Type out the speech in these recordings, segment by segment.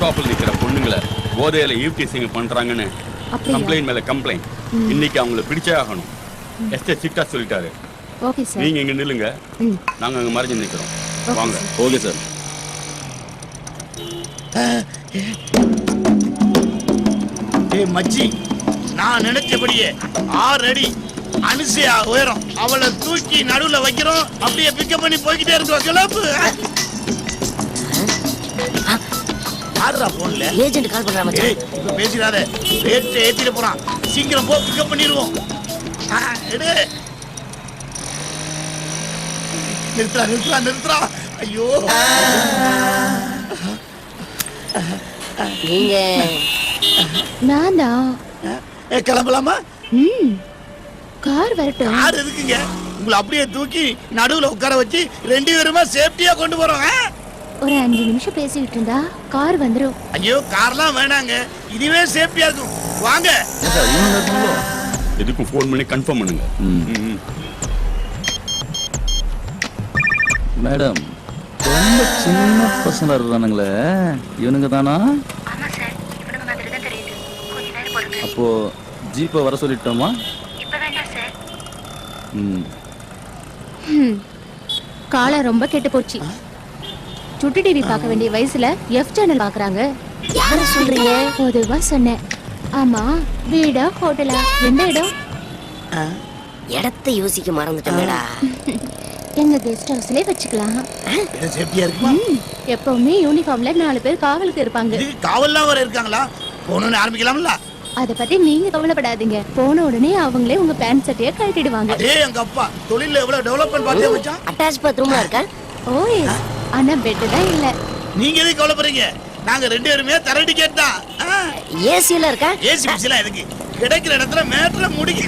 ஸ்டாப்ல நிக்கிற பொண்ணுங்களை போதையில ஈவ்டீசிங் பண்றாங்கன்னு? கம்ப்ளைண்ட் மேல கம்ப்ளைண்ட் இன்னைக்கு அவங்கள பிடிச்சே ஆகணும். எஸ்டே சிட்டா சொல்லிட்டாரு. Okay sir. நீங்க இங்க நில்லுங்க. நாங்க அங்க மறைஞ்சு நிக்கிறோம். வாங்க. sir. Okay sir. ஏய் மச்சி நான் நினைச்சபடியே ஆறு அடி அனுசையா உயரம். அவளை தூக்கி நடுவுல வைக்கிறோம். அப்படியே பிக்கப் பண்ணி போய்கிட்டே இருக்கோம் கிளப்பு ஆடுறா போன்ல? ஏஜென்ட் கால் பண்றா மச்சான். இப்ப பேசிடாத. ரேட்டு ஏத்திட்டு போறான். சீக்கிரம் போ பிக்கப் பண்ணிடுவோம். எடு. நிறுத்துறா நிறுத்துறா நிறுத்துறா ஐயோ. நீங்க நான்? கிளம்பலாமா? ம். கார் வரட்டும். யார் இருக்குங்க உங்களை அப்படியே தூக்கி நடுவுல உட்கார வச்சு ரெண்டு பேருமா சேஃப்டியா கொண்டு போறோம்? ஒரு அஞ்சு நிமிஷம் பேசிக்கிட்டு இருந்தா கார் வந்துரும். ஐயோ கார்லாம் வேணாங்க. இதுவே சேஃப்டியா இருக்கும். வாங்க. எதுக்கும் ஃபோன் பண்ணி கன்ஃபார்ம் பண்ணுங்க. ம். மேடம் ரொம்ப சின்ன பசங்க இருக்கானுங்களே. இவனுங்க தானா? அப்போ ஜீப்பை வர சொல்லிட்டோமா? காலம் ரொம்ப கெட்டு போச்சு. சுட்டி டிவி பார்க்க வேண்டிய வயசுல எஃப் சேனல் பாக்குறாங்க யார சொல்றீங்க? பொதுவா சொன்னேன். ஆமா வீடா ஹோட்டலா? எந்த இடம்? இடத்தை யோசிக்க மறந்துட்டேன்டா. எங்க கெஸ்ட் ஹவுஸ்லயே வச்சுக்கலாம். எப்பவுமே யூனிஃபார்ம்ல நாலு பேர் காவலுக்கு இருப்பாங்க. காவல்லாம் வர இருக்காங்களா? போகணும்னு ஆரம்பிக்கலாம்ல? அத பத்தி நீங்க கவலைப்படாதீங்க. போன உடனே அவங்களே உங்க பேண்ட் சட்டையை கழட்டிடுவாங்க. அதே எங்க அப்பா தொழில எவ்வளவு டெவலப்மெண்ட் பார்த்தே வச்சான் அட்டாச் பாத்ரூம்ல இருக்கா? ஓ எஸ் ஆனா பெட் தான் இல்ல. நீங்க எதுக்கு கவலைப்படுறீங்க நாங்க ரெண்டு பேருமே தர டிக்கெட் தான். ஏசில இருக்கா? ஏசி பிசிலாம் எதுக்கு? கிடைக்கிற இடத்துல மேட்ல முடிக்க.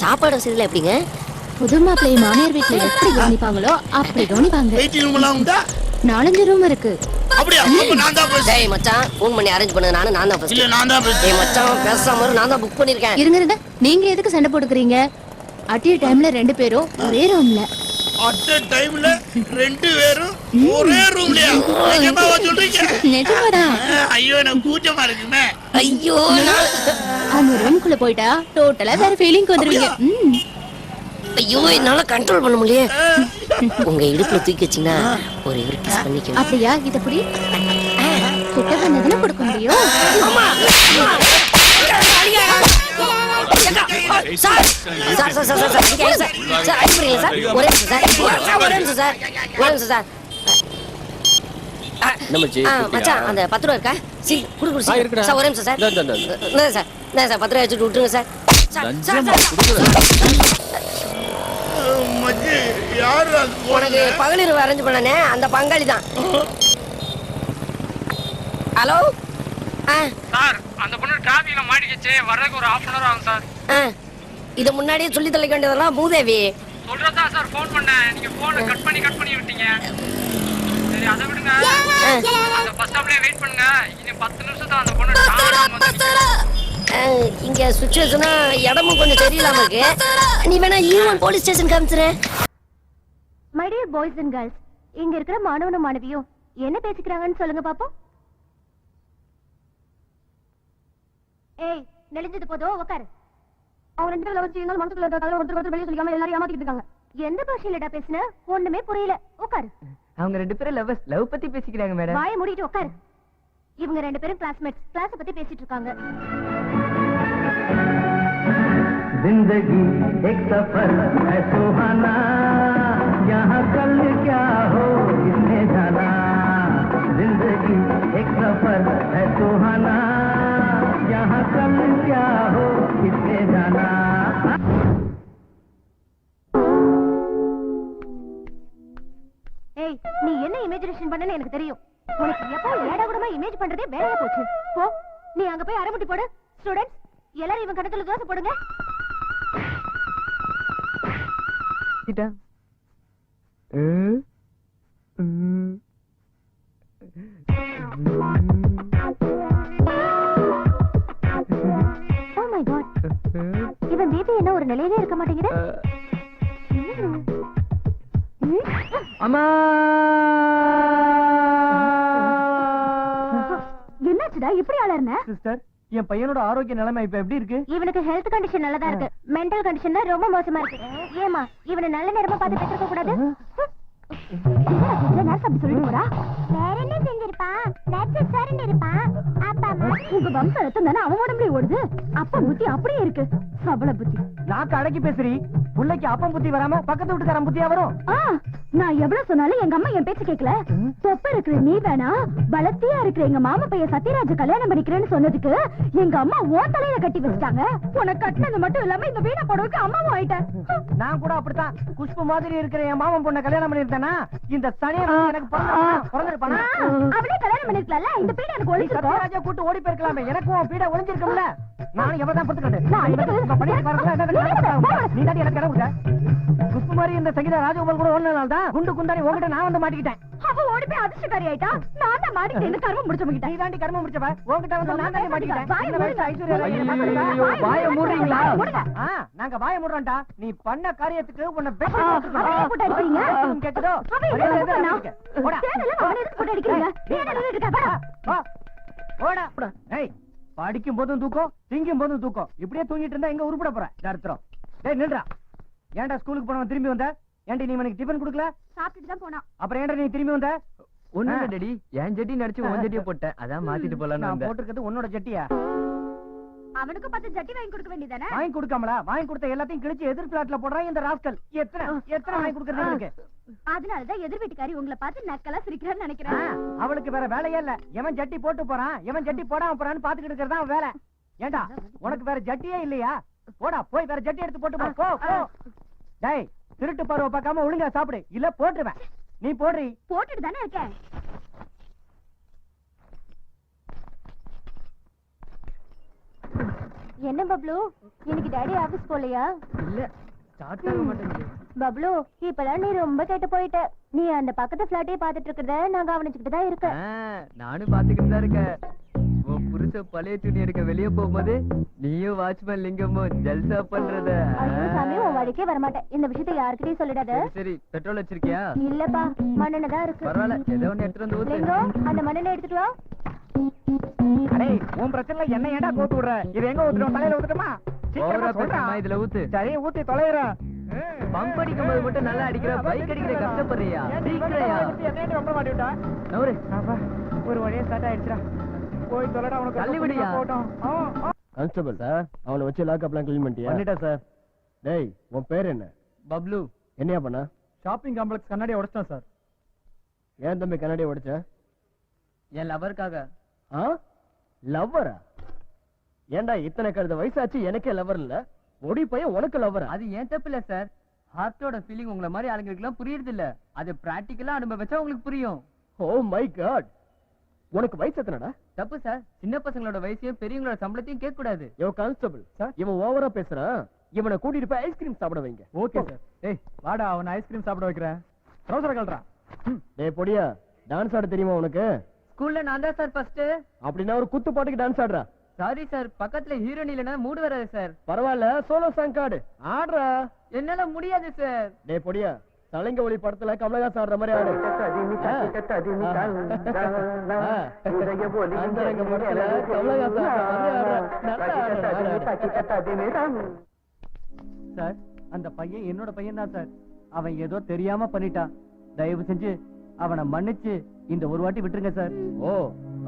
சாப்பாடு வசதியில எப்படிங்க? புது மாப்பிள்ளை மாமியார் வீட்டுல எப்படி கவனிப்பாங்களோ அப்படி கவனிப்பாங்க. வெயிட்டிங் ரூம் எல்லாம் உண்டா? நாலஞ்சு ரூம் இருக்கு. அப்படியா? அப்ப நான் தான் டேய் மச்சான் ஃபோன் பண்ணி அரேஞ்ச் பண்ணு நானு நான் தான் இல்ல ஃபர்ஸ்ட் நான் தான் பேசுறேன் டேய் மச்சான் பேசாம நான் தான் புக் பண்ணிருக்கேன். இருங்க இருங்க. நீங்க எதுக்கு சண்டை போட்டுக்கிறீங்க? அட்டிய டைம்ல ரெண்டு பேரும் ஒரே ரூம்ல அட் டைம்ல ரெண்டு பேரும் ஒரே ரூம்லயா நிஜமாவா சொல்றீங்க? ஐயோ எனக்கு கூச்சமா இருக்குமே. ஐயோ நான் அந்த ரூம்குள்ள போயிட்டா டோட்டலா வேற ஃபீலிங் வந்துருவீங்க. ம். ஐயோ என்னால கண்ட்ரோல் பண்ண முடியல உங்க இடுப்புல தூக்கி வச்சீங்கன்னா ஒரு ஒரு கிஸ் பண்ணிக்க அப்படியா? இத புடி. கிட்ட வந்ததுல கொடுக்க முடியும்? Sir sir sir sir sir இங்க சார் சார் அடிப்பீங்க சார் ஒரே நிமிஷம் சார் சார் ஒரே நிமிஷம் சார் ஒரே நிமிஷம் சார் ஆ, மச்சான் அந்த பத்து ரூபா இருக்கா சி குடு குடு சார் ஒரே நிமிஷம் சார் என்ன சார் என்ன சார் பத்து ரூபா வச்சுட்டு விட்டுருங்க சார் உனக்கு போனது பகலிரவு அரேஞ்ச் பண்ணனே அந்த பங்காளி தான் ஹலோ சார் அந்த பொண்ணு டிராபிக்ல மாட்டிக்கிச்சு. வர்றதுக்கு ஒரு ஹாஃப் அன் அவர் ஆகும் சார். ஆ. இதை முன்னாடியே சொல்லி தொலைக்க வேண்டியதெல்லாம் மூதேவி. சொல்றதா சார் ஃபோன் பண்ணேன். நீங்க போனை கட் பண்ணி கட் பண்ணி விட்டீங்க. சரி அதை விடுங்க. ஆ, அந்த பஸ் ஸ்டாப்லயே வெயிட் பண்ணுங்க. இன்னும் பத்து நிமிஷம் தான் அந்த பொண்ணு இங்க சுச்சுவேஷனா இடமும் கொஞ்சம் சரியில்லாம இருக்கு. நீ வேணா even police station காமிச்சிரு. My dear boys and girls இங்க இருக்கிற மாணவனும் மாணவியும் என்ன பேசிக்கிறாங்கன்னு சொல்லுங்க பாப்போம். ஏய் நெளிஞ்சது போதும் உட்காரு அவங்க ரெண்டு பேரும் வச்சு எங்கள் மனசுக்குள்ள இருக்கிற கதை ஒருத்தர் ஒருத்தர் வெளியே சொல்லிக்காம எல்லாரும் ஏமாத்திட்டு இருக்காங்க எந்த பாஷையிலடா பேசுன ஒண்ணுமே புரியல உட்காரு அவங்க ரெண்டு பேரும் லவ் லவ் பத்தி பேசிக்கிறாங்க மேடம் வாயை மூடிட்டு உட்காரு இவங்க ரெண்டு பேரும் கிளாஸ்மேட்ஸ் கிளாஸ் பத்தி பேசிட்டு இருக்காங்க जिंदगी एक सफर है सुहाना यहाँ कल क्या हो किसने जाना जिंदगी एक सफर है सुहाना இமேஜினேஷன் பண்ணனு எனக்கு தெரியும். உனக்கு எப்போ ஏடா கூடமா இமேஜ் பண்றதே வேலையா போச்சு? போ நீ அங்க போய் அரைமுட்டி போடு. ஸ்டூடெண்ட்ஸ் எல்லாரும் இவன் கணத்துல தோசை போடுங்க. ம் ஓ மை காட் இவன் பேபி என்ன ஒரு நிலையிலே இருக்க மாட்டேங்குது? அம்மா. என்னாச்சுடா? இப்படி அலர்ன சிஸ்டர் என் பையனோட ஆரோக்கிய நிலைமை இப்ப எப்படி இருக்கு? இவனுக்கு ஹெல்த் கண்டிஷன் நல்லதா இருக்கு. மென்டல் கண்டிஷன் தான் ரொம்ப மோசமா இருக்கு. ஏமா இவனை நல்ல நேரமா பார்த்து பெற்றிருக்க கூடாது? நர்ஸ் அப்படி சொல்லிட்டு போறா? வேற என்ன செஞ்சிருப்பான்? நர்ஸ் சரண்டு இருப்பான். அப்பா உங்க வம்ச ரத்தம் தானே அவன் உடம்புலயே ஓடுது? அப்பா புத்தி அப்படியே இருக்கு. சபல புத்தி. நாக்கு அடக்கி பேசுறி. புள்ளைக்கு அப்பம் புத்தி வராம பக்கத்து வீட்டுக்காரன் புத்தியா வரும்? நான் எவ்வளவு சொன்னாலும் எங்க அம்மா என் பேச்சு கேட்கல. தொப்ப இருக்கிற நீ வேணா பலத்தியா இருக்கிற எங்க மாமா பையன் சத்யராஜ கல்யாணம் பண்ணிக்கிறேன்னு சொன்னதுக்கு எங்க அம்மா ஓன் தலையில கட்டி வச்சிட்டாங்க. உனக்கு கட்டினது மட்டும் இல்லாம இந்த வீணா போடவுக்கு அம்மாவும் ஆயிட்டேன். நான் கூட அப்படித்தான் குஷ்பு மாதிரி இருக்கிற என் மாமன் பொண்ணை கல்யாணம் பண்ணிருந்தேனா இந்த சனியை எனக்கு பிறந்திருப்பானா அவளே கல்யாணம் பண்ணிருக்கல இந்த பீட எனக்கு நீ ஒழிச்சிருக்கோம். சத்யராஜா கூட்டு ஓடி போயிருக்கலாமே. எனக்கும் உன் பீட ஒளிஞ்சிருக்கும்ல. நானும் எவ்வளவு தான் பொறுத்துக்கிட்டு? நீ தாண்டி எனக்கு குஷ்பு மாதிரி இந்த சங்கீதா ராஜகோபால் கூட ஒண்ணு தான் குண்டு குந்தாணி உங்ககிட்ட நான் வந்து மாட்டிக்கிட்டேன். அவ ஓடி போய் அதிர்ஷ்டக்காரி ஆயிட்டா நான் தான் மாட்டிக்கிட்டு இந்த கர்மம் முடிச்சு நீ முடிக்கிட்டேன் தாண்டி கர்மம் முடிச்சவ? உங்ககிட்ட வந்து நான் தாண்டி மாட்டிக்கிட்டேன்? வாயை மூடுறீங்களா? நாங்க வாய மூடுறோம்டா. நீ பண்ண காரியத்துக்கு உன்னை போட்டு அடிக்கிறீங்க? கேக்குதோ? போட்டு. போடா. ஏய், படிக்கும் போதும் தூக்கம் திங்கும் போதும் தூக்கம் இப்படியே தூங்கிட்டு இருந்தா எங்க உருப்பட போற? தரித்திரம். டேய் நில்றா. ஏன்டா ஸ்கூலுக்கு போனவன் திரும்பி வந்த? ஏன்டி நீ எனக்கு டிபன் கொடுக்கல? சாப்பிட்டுட்டு தான் போனான். அப்புறம் ஏன்டா நீ திரும்பி வந்த? ஒண்ணு என் ஜட்டி நடிச்சு உன் ஜட்டியை போட்டேன். அதான் மாத்திட்டு போலான்னு நான் போட்டிருக்கிறது உன்னோட ஜட்டியா அவனுக்கு பத்து ஜட்டி வாங்கி கொடுக்க வேண்டியதானே வாங்கி கொடுக்காமலா? வாங்கி கொடுத்த எல்லாத்தையும் கிழிச்சு எதிர் பிளாட்ல போடுறான் இந்த ராஸ்கல் எத்தனை எத்தனை வாங்கி கொடுக்கறது இருக்கு அதனாலதான் எதிர் வீட்டுக்காரி உங்களை பார்த்து நக்கலா சிரிக்கிறான்னு நினைக்கிறேன். அவளுக்கு வேற வேலையே இல்ல. எவன் ஜட்டி போட்டு போறான். எவன் ஜட்டி போடாம போறான்னு பாத்துக்கிட்டு இருக்கிறதா வேலை. ஏண்டா உனக்கு வேற ஜட்டியே இல்லையா? போடா போய் வேற ஜட்டி எடுத்து போட்டு போ டேய் திருட்டு பருவ பார்க்காம ஒழுங்கா சாப்பிடு. இல்ல போட்டுருவேன். நீ போடுறி. போட்டுட்டு தானே இருக்கேன். என்ன பப்ளு? இன்னைக்கு டாடி ஆபீஸ் போலையா இல்ல ஸ்டார்ட் ஆக மாட்டேங்குது. பப்ளு இப்பதான் நீ ரொம்ப கெட்டு போயிட்ட. நீ அந்த பக்கத்து பிளாட்டையே பாத்துட்டு இருக்கிறத நான் கவனிச்சுக்கிட்டு தான் இருக்கேன். நானும் பாத்துக்கிட்டு தான் இருக்கேன். உன் புருஷ பழைய துணி எடுக்க வெளிய போகும்போது நீயும் வாட்ச்மேன் லிங்கமும் ஜல்சா பண்றத. வழிக்கே வரமாட்டேன். இந்த விஷயத்தை யாருக்கிட்டையும் சொல்லிடாத. சரி, பெட்ரோல் வச்சிருக்கியா? இல்லப்பா மண்ணெண்ணெய் தான் இருக்கு. பரவாயில்ல ஏதோ ஒண்ணு எடுத்துட்டு வந்து ஊத்து. லிங்கம் அந்த மண்ணெண்ணெய் எடுத்துட்டு வா. அடே உன் பிரச்சனை என்ன ஏன்டா கோத்து விடுற? இது எங்க ஊத்துறோம்? தலையில ஊத்துட்டுமா? சீக்கிரமா சொல்றா. இதுல ஊத்து. சரி ஊத்தி தொலைறேன் பம்ப் அடிக்கும் போது மட்டும் நல்லா அடிக்கிற பைக் அடிக்கிற கஷ்டப்படுறியா? சீக்கிரையா? நவரு. ஒரு வழியா ஸ்டார்ட் ஆயிடுச்சுடா. போய் தொலைடா உனக்கு தள்ளி விடுயா. போட்டோம். கான்ஸ்டபிள் சார் அவனை வச்சு லாக்அப்லாம் க்ளீன் பண்ணிட்டியா? பண்ணிட்டேன் சார் டேய் உன் பேர் என்ன? பப்ளு. என்னையா பண்ண? ஷாப்பிங் காம்ப்ளெக்ஸ் கண்ணாடி உடைச்சிட்டேன் சார் ஏன் தம்பி கண்ணாடி உடைச்ச? என் லவருக்காக ஆ? லவ்வரா ஏன்டா இத்தனை கழுத வயசாச்சு எனக்கே லவர் இல்ல? ஒடி பையன் உனக்கு லவ்வரா அது ஏன் தப்பு இல்ல சார் ஹார்ட்டோட ஃபீலிங் உங்களை மாதிரி ஆளுங்களுக்குலாம் புரியுறது இல்ல அது பிராக்டிக்கலா அனுபவிச்சா உங்களுக்கு புரியும். ஓ மை காட் உனக்கு வயசு எத்தனைடா? தப்பு சார். சின்ன பசங்களோட வயசையும் பெரியவங்களோட சம்பளத்தையும் கேட்க கூடாது. யோ கான்ஸ்டபிள். சார்? இவன் ஓவரா பேசுறான் இவனை கூட்டிட்டு போய் ஐஸ்கிரீம் சாப்பிட வைங்க. Okay sir. ஏய் வாடா அவன் ஐஸ்கிரீம் சாப்பிட வைக்கிறேன். ட்ரௌசரை கழறா டேய் பொடியா டான்ஸ் ஆட தெரியுமா உனக்கு? ஸ்கூல்ல நான் தான் சார் ஃபர்ஸ்ட் அப்படின்னா ஒரு குத்து பாட்டுக்கு டான்ஸ் ஆடுறா. சாரி சார் பக்கத்துல ஹீரோயின் இல்லைன்னா மூடு வராது சார். பரவாயில்ல சோலோ சாங் ஆடு. ஆடுறா. என்னால முடியாது சார். டேய் பொடியா தலைங்க ஒளி படத்துல கமலஹாசன் ஆடுற மாதிரி ஆடு. சார் அந்த பையன் என்னோட பையன் தான் சார். அவன் ஏதோ தெரியாம பண்ணிட்டான். தயவு செஞ்சு அவனை மன்னிச்சு இந்த ஒரு வாட்டி விட்டுருங்க சார். ஓ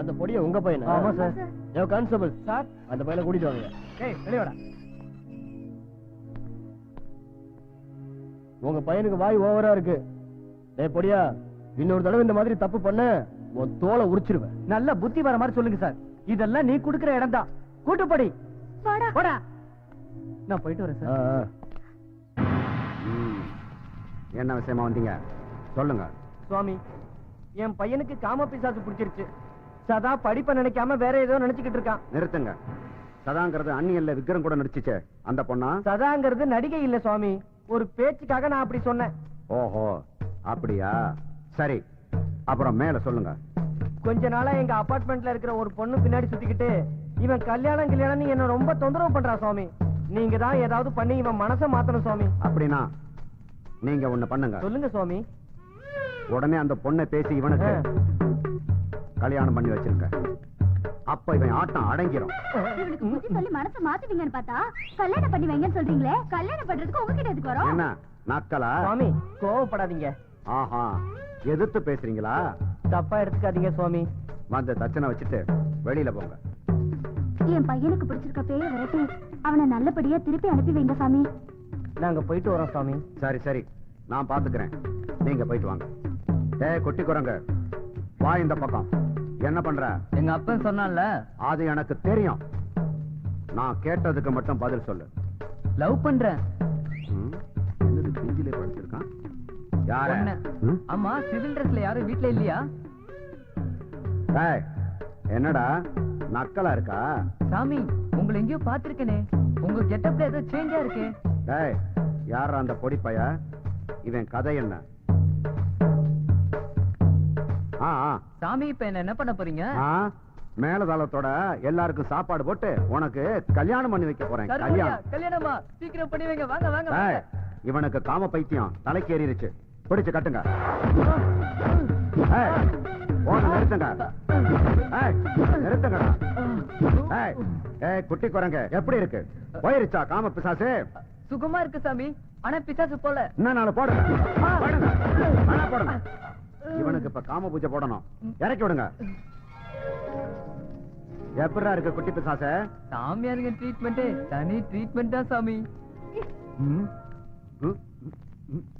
அந்த பொடிய உங்க பையனா? ஆமா சார். கான்ஸ்டபிள். சார். அந்த பையனை கூட்டிட்டு வாங்க. ஏய் வெளியோடா உங்க பையனுக்கு வாய் ஓவரா இருக்கு. டேய் பொடியா இன்னொரு தடவை இந்த மாதிரி தப்பு பண்ண உன் தோலை உரிச்சிருவேன். நல்ல புத்தி வர மாதிரி சொல்லுங்க சார். இதெல்லாம் நீ குடுக்கிற இடம் தான் கூட்டுப்படி போடா. நான் போயிட்டு வரேன் சார். என்ன விஷயமா வந்தீங்க? சொல்லுங்க. சுவாமி என் பையனுக்கு காம பிசாசு பிடிச்சிருச்சு. சதா படிப்பை நினைக்காம வேற ஏதோ நினைச்சுக்கிட்டு இருக்கான். நிறுத்துங்க. சதாங்கிறது அந்நியல்ல விக்ரம் கூட நடிச்சுச்சே. அந்த பொண்ணா? சதாங்கிறது நடிகை இல்ல சுவாமி. ஒரு பேச்சுக்காக நான் அப்படி சொன்னேன். ஓஹோ அப்படியா? சரி அப்புறம் மேல சொல்லுங்க. கொஞ்ச நாளா எங்க அபார்ட்மெண்ட்ல இருக்கிற ஒரு பொண்ணு பின்னாடி சுத்திக்கிட்டு இவன் கல்யாணம் கல்யாணம் என்ன ரொம்ப தொந்தரவு பண்றான் சுவாமி நீங்க தான் ஏதாவது பண்ணி இவன் மனசை மாத்தணும் சுவாமி அப்படின்னா நீங்க ஒண்ணு பண்ணுங்க. சொல்லுங்க சுவாமி உடனே அந்த பொண்ணை பேசி இவனுக்கு. கல்யாணம் பண்ணி வச்சிருங்க. அப்ப இவன் ஆட்டம் அடங்கிரும். இவனுக்கு புத்தி சொல்லி மனசை மாத்துவீங்கன்னு பார்த்தா கல்யாணம் பண்ணி வைங்கன்னு சொல்றீங்களே? கல்யாணம் பண்றதுக்கு உங்ககிட்ட எதுக்கு வரோம்? என்ன நக்கலா சுவாமி கோவப்படாதீங்க. ஆஹா எதிர்த்து பேசுறீங்களா? தப்பா எடுத்துக்காதீங்க சுவாமி. வந்து தச்சனை வச்சுட்டு வெளியில போங்க. என் பையனுக்கு பிடிச்சிருக்க பேய விரட்டி அவனை நல்லபடியா திருப்பி அனுப்பி வைங்க சாமி. நாங்க போயிட்டு வரோம் சுவாமி. சரி சரி. நான் பாத்துக்கிறேன். நீங்க போயிட்டு வாங்க. டேய் குட்டி குரங்கு. வா இந்த பக்கம். என்ன பண்ற? எங்க அப்பன் சொன்னான்ல. அது எனக்கு தெரியும். நான் கேட்டதுக்கு மட்டும் பதில் சொல்லு. லவ் பண்றேன்? என்னது பிஞ்சிலே படுத்திருக்கான் யார? பொண்ணு. ம்? ஆமா சிவில் ட்ரெஸ்ல யாரும் வீட்ல இல்லையா? என்னடா? நக்கலா இருக்கா? சாமி உங்களை எங்கேயோ பாத்திருக்கேனே உங்க கெட்டப்ல ஏதோ சேஞ்சா இருக்கு. யார் அந்த பொடி பைய? இவன் கதை என்ன? சாமி இப்ப என்ன என்ன பண்ண போறீங்க? மேலதாளத்தோட எல்லாருக்கும் சாப்பாடு போட்டு உனக்கு கல்யாணம் பண்ணி வைக்க போறேன். கல்யாணம் கல்யாணமா? சீக்கிரம் பண்ணி வைங்க. வாங்க வாங்க. இவனுக்கு காம பைத்தியம். தலைக்கு ஏறிடுச்சு பிடிச்சு கட்டுங்க. நிறுத்துங்க. குட்டி குரங்க எப்படி இருக்கு? போயிருச்சா காம பிசாசு? சுகமா இருக்கு சாமி. ஆனா பிசாசு போல. இன்னும் நாலு போடுங்க. போடுங்க. போடுங்க. இவனுக்கு இப்ப காம பூஜை போடணும். இறக்கி விடுங்க. எப்படா இருக்கு குட்டி பிசாச? சாமியாருங்க ட்ரீட்மெண்ட் தனி ட்ரீட்மெண்ட் தான் சாமி?